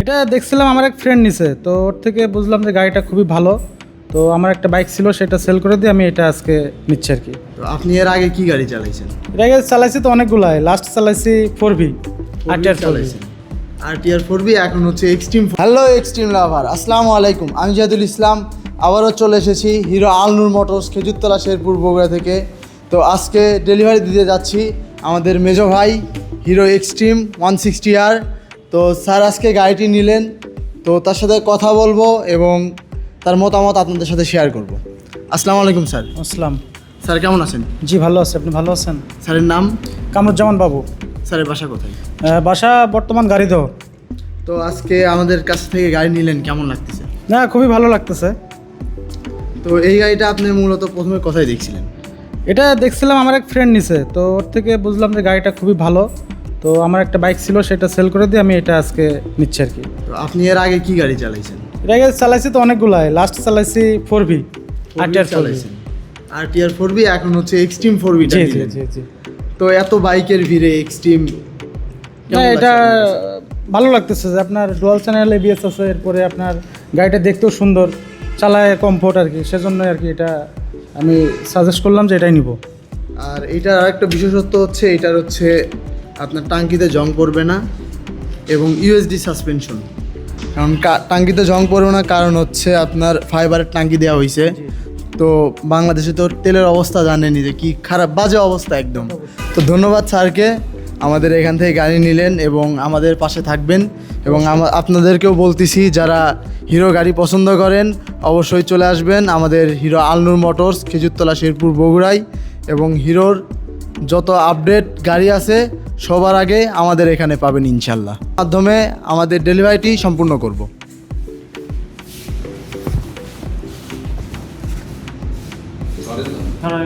এটা দেখছিলাম আমার এক ফ্রেন্ড নিছে তো ওর থেকে বুঝলাম যে গাড়িটা খুবই ভালো। তো আমার একটা বাইক ছিল সেটা সেল করে দিয়ে আমি এটা আজকে নিচ্ছি আর কি। তো আপনি এর আগে কি গাড়ি চালাইছেন? এটা আগে চালাইছি তো অনেকগুলাই লাস্ট চালাইছি ফোর ভি আর টিয়ার ফোর ভি আর টিআর ফোর বি এখন হচ্ছে এক্সট্রিম হ্যালো এক্সট্রিম লাভার আসসালামু আলাইকুম। আমি জাহিদুল ইসলাম আবারও চলে এসেছি হিরো আলনুর মোটরস খেজুরতলা শেরপুর বগুড়া থেকে। তো আজকে ডেলিভারি দিতে যাচ্ছি আমাদের মেজো ভাই হিরো এক্সট্রিম ওয়ান সিক্সটি আর তো স্যার আজকে গাড়িটি নিলেন। তো তার সাথে কথা বলব এবং তার মতামত আপনাদের সাথে শেয়ার করব। আসসালামু আলাইকুম স্যার। আসসালাম। স্যার কেমন আছেন? জি ভালো আছে। আপনি ভালো আছেন? স্যারের নাম? কামরুজ্জামান বাবু। স্যারের বাসা কোথায়? বাসা বর্তমান গাড়ি তো আজকে আমাদের কাছ থেকে গাড়ি নিলেন কেমন লাগতেছে? না খুবই ভালো লাগতেছে। তো এই গাড়িটা আপনি মূলত প্রথমে কোথায় দেখছিলেন? এটা দেখছিলাম আমার এক ফ্রেন্ড নিছে তো ওর থেকে বুঝলাম যে গাড়িটা খুবই ভালো। তো আমার একটা বাইক ছিল সেটা সেল করে দিয়ে আমি এটা আজকে নিচ্ছি আর কি। তো আপনি এর আগে কি গাড়ি চালাইছেন? এটা আগে চালাইছি তো অনেকগুলাই লাস্ট চালাইছি ফোর ভি আর ভি চালাইছেন। আর টিআর ফোর ভি এখন হচ্ছে এক্সট্রিম ফোর বি জি জি জি জি। তো এত বাইকের ভিড়ে এক্সট্রিম না এটা ভালো লাগতেছে যে আপনার ডুয়াল চ্যানেল এবিএস আছে এরপরে আপনার গাড়িটা দেখতেও সুন্দর চালায় কমফোর্ট আর কি সেজন্য আর কি এটা আমি সাজেস্ট করলাম যে এটাই নিব। আর এটার আরেকটা বিশেষত্ব হচ্ছে এটার হচ্ছে আপনার টাঙ্কিতে জং পড়বে না এবং ইউএসডি সাসপেনশন কারণ টাঙ্কিতে জং পড়বে না কারণ হচ্ছে আপনার ফাইবারের টাঙ্কি দেওয়া হয়েছে তো বাংলাদেশে তো তেলের অবস্থা জানেনি যে কি খারাপ বাজে অবস্থা একদম। তো ধন্যবাদ স্যারকে। আমাদের এখান থেকে গাড়ি নিলেন এবং আমাদের পাশে থাকবেন এবং আপনাদেরকেও বলতেছি যারা হিরো গাড়ি পছন্দ করেন অবশ্যই চলে আসবেন আমাদের হিরো আলনুর মোটরস খেজুরতলা শেরপুর বগুড়াই এবং হিরোর যত আপডেট গাড়ি আছে সবার আগে আমাদের এখানে পাবেন ইনশাল্লাহ। মাধ্যমে আমাদের ডেলিভারিটি সম্পূর্ণ করব। হ্যাঁ,